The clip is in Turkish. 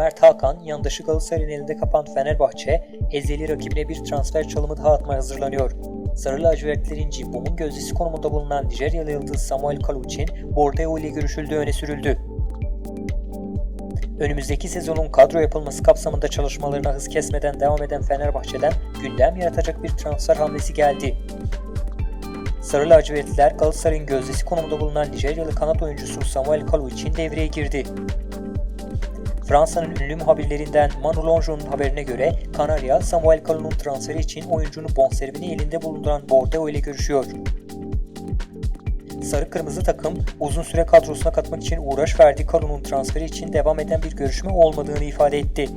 Mert Hakan, yandaşı Galatasaray'ın elinde kapan Fenerbahçe, ezeli rakibine bir transfer çalımı daha atmaya hazırlanıyor. Sarı lacivertlerin Cimbom'un gözdesi konumunda bulunan Nijeryalı yıldız Samuel Kaluçin, Bordeaux ile görüşüldüğü öne sürüldü. Önümüzdeki sezonun kadro yapılması kapsamında çalışmalarına hız kesmeden devam eden Fenerbahçe'den gündem yaratacak bir transfer hamlesi geldi. Sarı lacivertliler Galatasaray'ın gözdesi konumunda bulunan Nijeryalı kanat oyuncusu Samuel Kalu için devreye girdi. Fransa'nın ünlü muhabirlerinden Manu Lonjo'nun haberine göre Kanarya, Samuel Kalu'nun transferi için oyuncunun bonservini elinde bulunduran Bordeaux ile görüşüyor. Sarı Kırmızı takım uzun süre kadrosuna katmak için uğraş verdiği Kalu'nun transferi için devam eden bir görüşme olmadığını ifade etti.